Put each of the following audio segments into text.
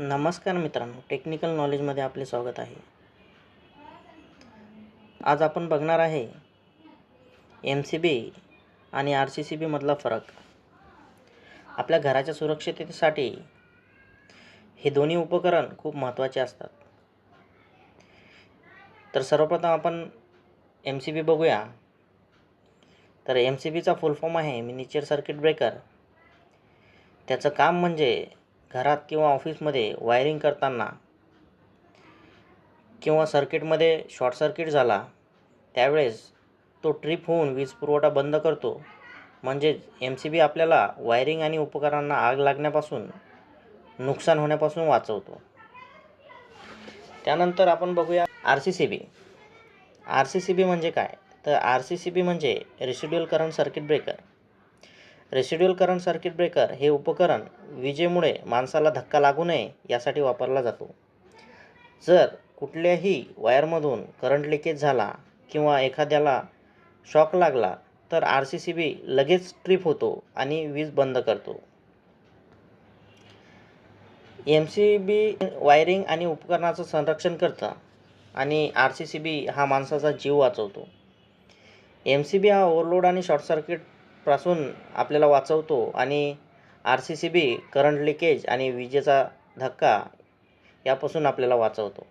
नमस्कार मित्रांनो टेक्निकल नॉलेजमध्ये आपले स्वागत आहे. आज आपण बघणार आहे एम सी बी आणि आर सी सी बीमधला फरक. आपल्या घराच्या सुरक्षिततेसाठी हे दोन्ही उपकरण खूप महत्त्वाचे असतात. तर सर्वप्रथम आपण एम सी बी बघूया. तर एम सी बीचा फुल फॉर्म आहे मिनिचर सर्किट ब्रेकर त्याचं काम म्हणजे घरात किंवा ऑफिसमध्ये वायरिंग करताना किंवा सर्किटमध्ये शॉर्ट सर्किट झाला त्यावेळेस तो ट्रिप होऊन वीज पुरवठा बंद करतो. म्हणजेच एम सी बी आपल्याला वायरिंग आणि उपकरणांना आग लागण्यापासून नुकसान होण्यापासून वाचवतो. त्यानंतर आपण बघूया R C C B R C C B म्हणजे काय? तर आर सी सी बी म्हणजे residual current circuit breaker residual current circuit breaker हे उपकरण विजेमुळे माणसाला धक्का लागू नये यासाठी वापरला जातो. जर कुठल्याही वायरमधून करंट लिकेज झाला किंवा एखाद्याला शॉक लागला तर आर सी सी बी लगेच ट्रिप होतो आणि वीज बंद करतो. एम सी बी वायरिंग आणि उपकरणाचं संरक्षण करतं आणि आर सी सी बी हा माणसाचा जीव वाचवतो. एम सी बी हा ओव्हरलोड आणि शॉर्ट सर्किट पासून आपल्याला वाचवतो आणि R C C B current leakage आणि विजेचा धक्का यापासून आपल्याला वाचवतो.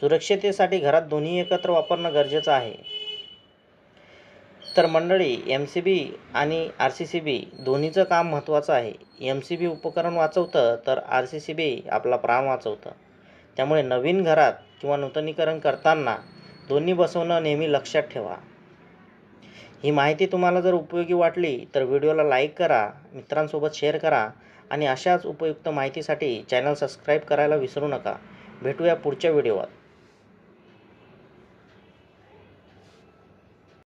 सुरक्षितेसाठी घरात दोन्ही एकत्र वापरणं गरजेचं आहे. तर मंडळी एम सी बी आणि आर सी सी बी दोन्हीचं काम महत्त्वाचं आहे. एम सी बी उपकरण वाचवतं तर आर सी सी बी आपला प्राण वाचवतं. त्यामुळे नवीन घरात किंवा नूतनीकरण करताना दोन्ही बसवणं नेहमी लक्षात ठेवा. ही माहिती तुम्हाला जर उपयोगी वाटली तर व्हिडिओला लाईक करा मित्रांसोबत शेअर करा आणि अशाच उपयुक्त माहितीसाठी चॅनल सबस्क्राईब करायला विसरू नका. भेटूया पुढच्या व्हिडिओत